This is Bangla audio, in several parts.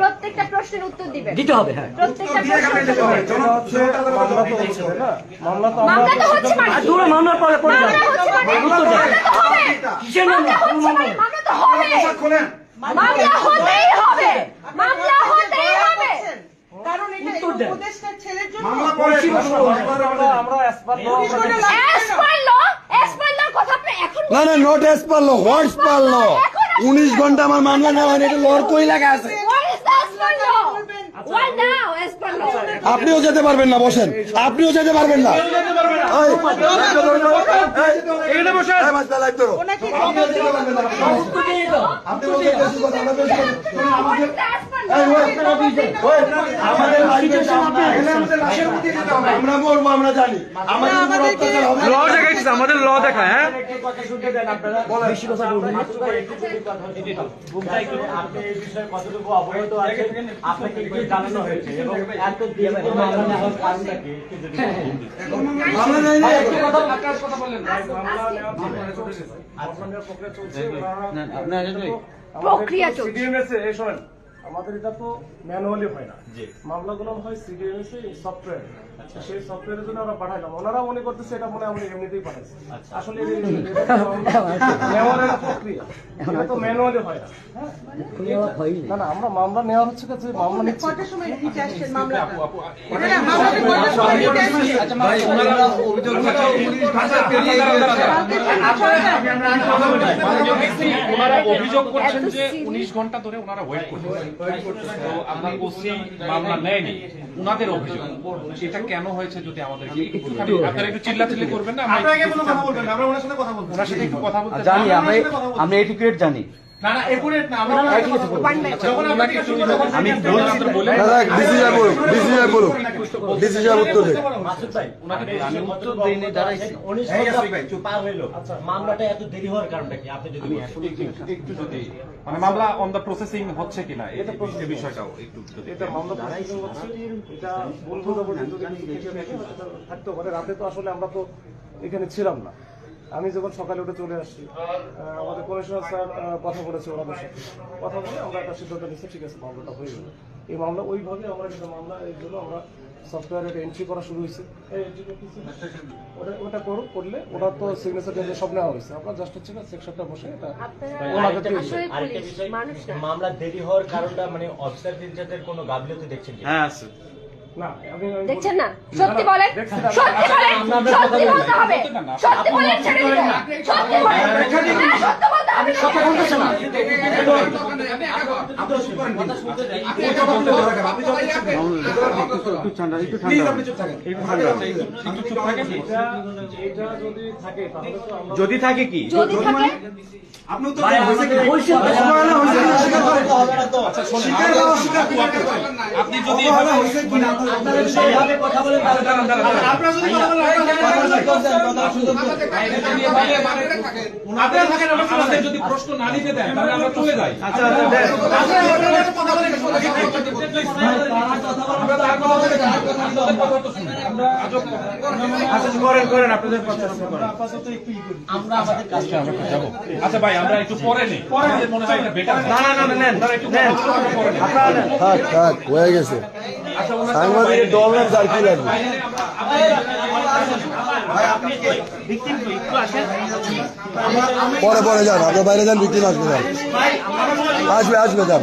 প্রত্যেকটা প্রশ্নের উত্তর দিবেন। দিতে হবে হ্যাঁ। প্রত্যেকটা প্রশ্নের উত্তর দিবেন। এটা হচ্ছে মামলা তো হচ্ছে না। মামলা তো মামলা তো হচ্ছে মানে আর দূরে মামলার পরে পরে যাবে মামলা মানে। মামলা তো হবে। কিসের মামলা মামলা? হচ্ছে মানে মামলা তো হবে। মামলা হতেই হবে। মামলা হতেই হবে। কারণ এটা। ছেলের জন্য। আমরা আমরা কথা আপনি এখন না না নট এস পারল হোয়াটস পারল উনিশ ঘণ্টা আমার মামলা নেওয়া হয়নি এটা লর কই লাগা আছে? Junior! আপনিও যেতে পারবেন না বসেন। আপনিও যেতে পারবেন না। আমরা জানি। আমাদের ল দেখাইছে আমাদের ল দেখায় হ্যাঁ? বেশি কথা বলবেন না। আপনি এই বিষয়ে কতটুকু অবগত আছেন? আপনাকে হয়েছে এবং এত প্রক্রিয়া চলছে। আমাদের এটা তো ম্যানুয়ালি হয় না মামলাগুলো হয় সিডিএমএস এ সফটওয়্যার সেই সফটওয়্যারের জন্য আমরা পাঠাইলাম ওনারা মনে করতেছে এটা মনে হয় আমরা এমনিতেই পাঠাইছি আসলে ম্যানুয়ালের প্রক্রিয়া এটা তো ম্যানুয়ালি হয় না হ্যাঁ? না না আমরা মামলা নেওয়া হচ্ছে কাছে মামলা নিচ্ছি সময় আসছে? অভিযোগ করছেন যে উনিশ ঘণ্টা ধরে ওনারা ওয়েট করছেন তো আপনার ওসি মামলা নেয়নি। ওনাদের অভিযোগ। সেটা কেন হয়েছে যদি আমাদের আপনারা একটু চিল্লাচিল্লি করবেন না? আমরা একটু- ওনার সাথে একটু কথা বলতে জানি আমরা আমরা এটিকেট জানি। না না একুরেট না আমরা আচ্ছা, ওনাকে আমি বললাম আপনারা দাদা ডিসি সাহেব ডিসি সাহেব বলুক ডিসি সাহেব উত্তর দেখ মাসুদ ভাই আমি উত্তর দিইনি দাঁড়াইছি উনিশ ঘণ্টা পার হইল মামলাটা এত দেরি হওয়ার কারণটা কি আপনি যদি একটু- একটু যদি মানে মামলা অন দ্য প্রসেসিং হচ্ছে কিনা এই বিষয়টাও একটু এটা মামলা প্রসেসিং হচ্ছে এটা পারে রাতে তো আসলে আমরা তো এখানে ছিলাম না আমি যখন সকালে উঠে চলে আসছি আমাদের কমিশনার স্যার কথা বলেছে ওনাদের সাথে। কথা বলে আমরা একটা সিদ্ধান্ত নিচ্ছি ঠিক আছে মামলাটা হয়ে গেল। এই মামলা ওইভাবে আমরা কিন্তু মামলা এই জন্য আমরা সফটওয়্যারে এন্ট্রি করা শুরু হয়েছে। এই ওটা ওটা করো করলে ওটা তো সিগনেচার সব নেওয়া হয়েছে। আমরা জাস্ট হচ্ছে না সেকশনটা বসে এটা আপনারা। মামলা দেরি হওয়ার কারণটা মানে অফিসার ইনচার্জের কোনো গাফিলতি দেখছেন হ্যাঁ আছে। দেখছেন না সত্যি বলেন সত্যি বলেন সত্যি বলতে হবে সত্যি বলেন ছেড়ে দিতে সত্যি বলেন হ্যাঁ, সত্যি কথা বলতেছে না। এটা এটা যদি থাকে? তো যদি কি যদি আপনি যদি কথা বলেন আপনারা থাকেন আমাদের যদি প্রশ্ন না নিতে দেন তাহলে আমরা চলে যাই আচ্ছা আচ্ছা দেখ। আচ্ছা করেন করেন আপনাদের কথা করেন আমরা আমাদের কাজটা আচ্ছা ভাই আমরা একটু পরে নেই মনে হয় না নেন হয়ে গেছে দল যার কি লাগবে পরে পরে যান আপনার বাইরে যান বিক্রি আসবে যান আসবে আসবে যান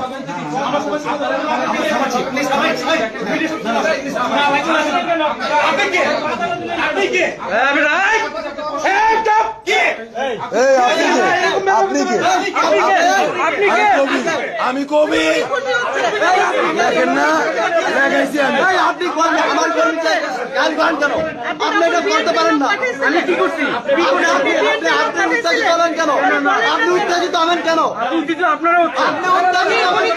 আপনি কে আপনি কে আপনি কে আমি কবি দেখেন না দেখাইছি আমি আপনি আমার কর্মীকে গান গান কেন আপনি এটা বলতে পারেন না আমি কি করছি আপনি উত্তেজিত হলেন কেন আপনি উত্তেজিত হবেন কেন আপনারা আপনি উত্তেজিত হবেন কেন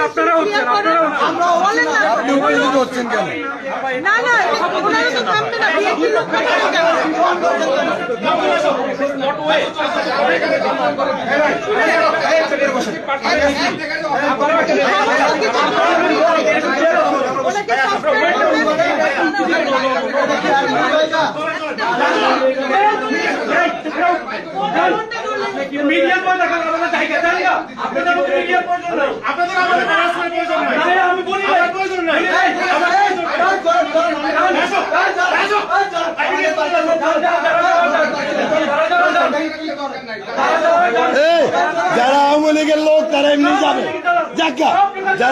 আপনারা হচ্ছেন আপনারা আপনি উপস্থিত হচ্ছেন কেন না না ওনারা তো থামবে না বিএনপির লোক মিডিয়া পয়সা আপনারা জায়গা জায়গা প্রয়োজন নাই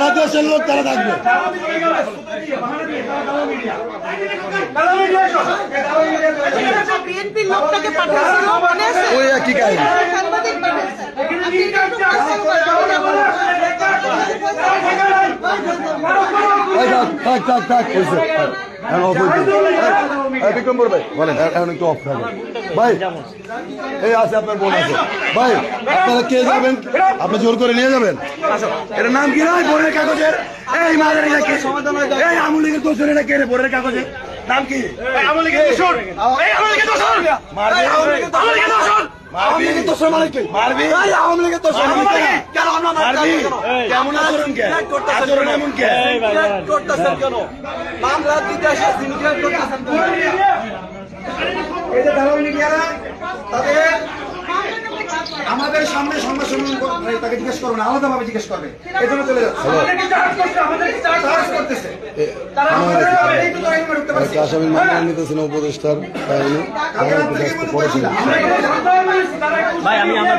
যারা দেশের লোক তারা থাকবে। ওই একই কাহিনী। থাক থাক থাক হয়েছে। এখন off হয়েছে। বিক্রম বলেন এখন একটু অফ থাকে ভাই এই আছে আপনার বোন আছে। ভাই আপনারা কে যাবেন? আপনি জোর করে নিয়ে যাবেন? এটার নাম কি নয় বোনের কাগজের? এই মাদের এটা এই আমুল লীগের দোষর এটা কে রে? বোনের কাগজের? নাম কি? আমুল লীগের দোষর। এই আমুল লীগের দোষর। মারবি। আমুল লীগের দোষর। আওয়ামী লীগের দোষর। মানে কি? মারবি। এই আওয়ামী লীগের দোষর। মানে কি কেন? আমরা মারবি। কেমন আচরণ কে? আচরণ এমন কে? করতেছেন কেন? মামলা দিতে আসে সিন্ডিকেট করতেছেন কেন? এই যে মিডিয়ারা তাদের আমাদের সামনে সংবাদ সম্মেলন মানে তাকে জিজ্ঞেস করবে না আলাদাভাবে জিজ্ঞেস করবে। এই জন্য চলে যাচ্ছে। নিতেছেন উপদেষ্টার। ভাই আমি আমার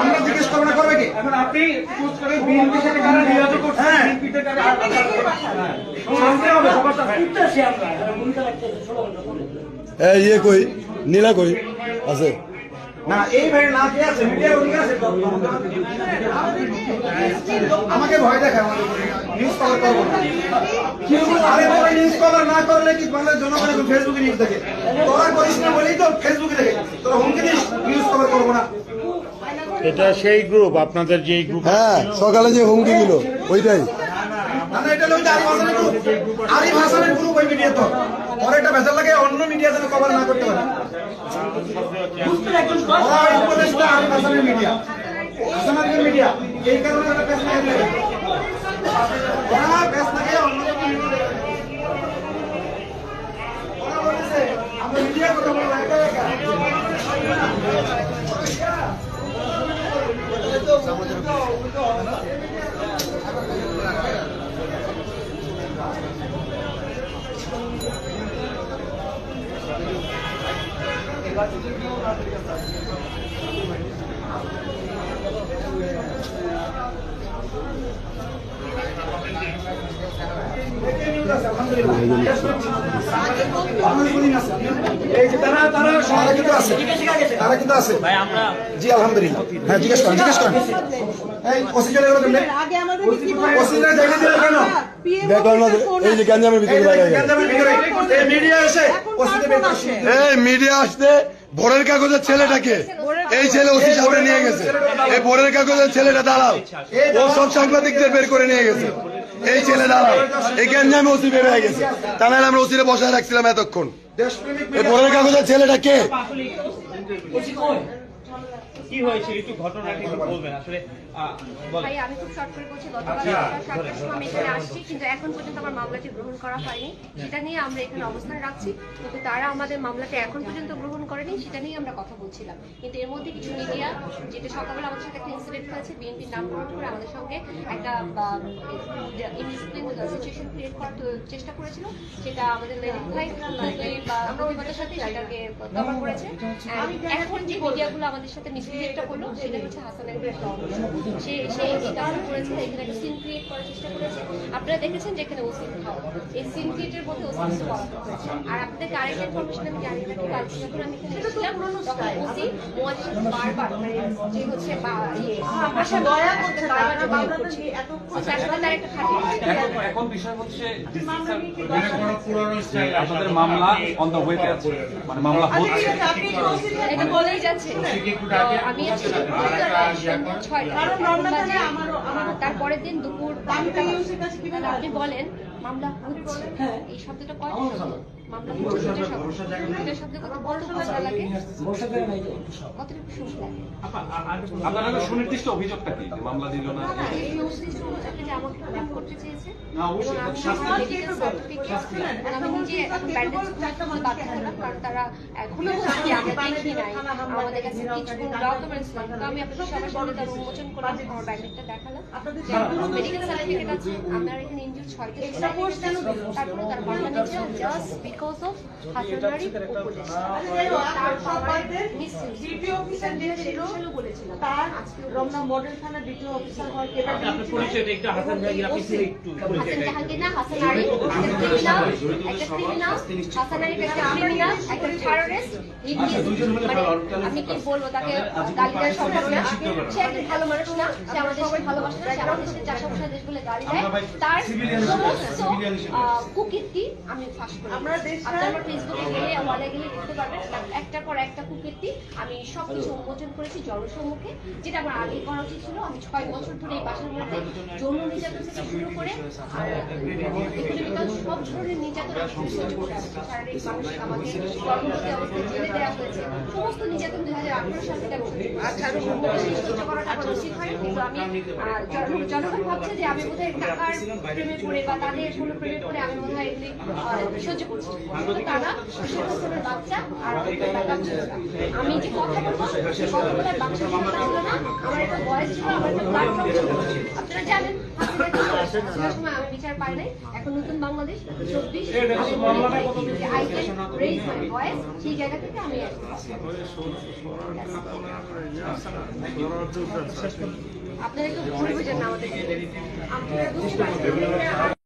আমরা জিজ্ঞেস করব না করবে কি? এখন আপনি বিএনপির সাথে কারা করছেন হ্যাঁ। বিএনপি থেকে কারা শুনতে হবে সবার সাথে। এই ইয়ে কই? নীলা কই? আছে। না এই ভাই না কে আছে? মিডিয়া অধিকার আছে আমাকে ভয় দেখায় আমাদের নিউজ কভার করব আরে নিউজ কভার না করলে কি বাংলাদেশ জনগণ ফেসবুকে নিউজ দেখে? তোরা করিস না বলেই তো ফেসবুকে দেখে তোরা হুমকি দিস নিউজ কভার করব না এটা সেই গ্রুপ আপনাদের যে গ্রুপ হ্যাঁ সকালে যে হুমকি দিল ওইটাই। অন্য মিডিয়া যেন কভার না করতে পারে। মিডিয়া মিডিয়া এই কারণে আমরা মিডিয়া কথা বলব Gracias. জি আলহামদুলিল্লাহ। হ্যাঁ জিজ্ঞেস করেন করেন। ওসি চলে গেল কেমনে জায়গা দিল কেন? এই মিডিয়া আসতে ভোরের কাগজের ছেলেটাকে। এই ছেলে ওসি সামনে নিয়ে গেছে। এই ভোরের কাগজের ছেলেটা দাঁড়াও। ও সব সাংবাদিকদের বের করে নিয়ে গেছে। এই ছেলে দাঁড়াও। এই গ্যাঞ্জামে ওসি বের হয়ে গেছে? তা নাহলে আমরা ওসিরে বসায় রাখছিলাম এতক্ষণ। এই ভোরের কাগজের ছেলেটা কে? কি হয়েছে একটু ঘটনাটি একটু বলবেন আসলে ভাই আমি খুব শর্ট করে বলছি গতকাল সাতটার সময় আমি এখানে আসছি কিন্তু এখন পর্যন্ত আমার মামলাটি গ্রহণ করা হয়নি। সেটা নিয়ে আমরা এখানে অবস্থান রাখছি কিন্তু তারা আমাদের মামলাটি এখন পর্যন্ত গ্রহণ করেনি সেটা নিয়ে আমরা কথা বলছিলাম। কিন্তু এর মধ্যে কিছু মিডিয়া যেটা সকালবেলা আমাদের সাথে একটা ইনসিডেন্ট হয়েছে বিএনপির নাম গ্রহণ করে আমাদের সঙ্গে একটা ইনডিসিপ্লিন সিচুয়েশন ক্রিয়েট করার চেষ্টা করেছিল সেটা আমাদের ভাই বা প্রতিবাদের সাথে সেটাকে কভার করেছে। এখন যে মিডিয়াগুলো আমাদের সাথে মিসবিহেভটা করল সেটা হচ্ছে হাসানের একটা সে সে এটা করেছে, এখানে একটা সিন ক্রিয়েট করার চেষ্টা করেছে আপনারা দেখেছেন যে এখানে ওসিন খাওয়া এই সিন ক্রিয়েটের মধ্যে ওসি আর আপনাদের আরেকটা ইনফরমেশন আমি জানিয়ে রাখি কালকে যখন আমি এখানে এসেছিলাম তখন ওসি মোয়াজির বারবার মানে যে হচ্ছে বা ইয়ে দয়া করতে করছে তার সাথে তার একটা খাটি এখন এখন বিষয় হচ্ছে যে আপনাদের মামলা অন দ্য ওয়েতে আছে। মানে মামলা হচ্ছে। এটা বলেই যাচ্ছে। তো আমি ছয়টা তারপরের দিন দুপুর আপনি বলেন মামলা হচ্ছে। এই শব্দটা কয়টা আপনার সুনির্দিষ্ট অভিযোগটা কি? মামলা দিল না? তারা এখনও দেখি নাই, আমাদের কাছে। আমি আপনাদের সবার সামনে তার উন্মোচন করলাম, আমার bandage-টা দেখালাম। medical certificate আছে, আপনার এখানে injured ছয়টা তারপরে তার মামলা নিচ্ছে just because of হাসানারি তার সবার misuse। ডিপি অফিসার যে ছিল বলেছিলাম। তার রমনা মডেল থানা ডিপি অফিসার হয় কেটা আপনার পরিচয়টা একটু হাসান ভাইয়ের আপনি একটু হাসান পরিচয়টা জাহাঙ্গীর না হাসান একটা ক্রিমিনাল একটা ক্রিমিনাল হাসান আলী একটা ক্রিমিনাল একটা টেররিস্ট আমি কি বলব তাকে? গালি দেওয়া সম্ভব না। সে একজন ভালো মানুষ না সে আমাদের দেশকে ভালোবাসে না সে আমাদের দেশের চাষা বসা গালি দেয় তার সমস্ত কুকীর্তি আমি ফাঁস করি আপনারা আমার ফেসবুকে গেলে ওয়ালে গেলে দেখতে পারবেন। একটার পর একটা কুকীর্তি। আমি সবকিছু উন্মোচন করেছি জনসম্মুখে যেটা আমার আগে করা উচিত ছিল। আমি ছয় বছর ধরে এই বাসার মধ্যে যৌন নির্যাতন থেকে শুরু করে আর সব ধরনের নির্যাতন আমি সহ্য করে আসছি শারীরিক মানসিক আমাকে গর্ভবতী অবস্থায় জেলে দেওয়া হয়েছে। সমস্ত নির্যাতন দুই হাজার আঠারো সাল থেকে আমি সহ্য। আচ্ছা, সহ্য করাটা আমার উচিত হয় কিন্তু আমি আহ, জনগণ ভাবছে যে আমি বোধহয় টাকার প্রেমে পড়ে বা তাদের কোনো প্রেমে পড়ে আমি বোধহয় এগুলি সহ্য করছি। কিন্তু তারা বিশ্বকর্মের বাচ্চা আর একটা বাচ্চা। ছিল না। আমি যে কথা বলব সেই কথা বলার বাচ্চা ছিল না আমার একটা বয়স ছিল আমার একটা প্ল্যাটফর্ম ছিল। আপনারা জানেন হাসিনা কি করেছে? হাসিনার সময় আমি বিচার পাই নাই। এখন নতুন বাংলাদেশ চব্বিশ সেই জায়গা থেকে আমি আপনারা একটু ভুল বুঝেন না আমাদের।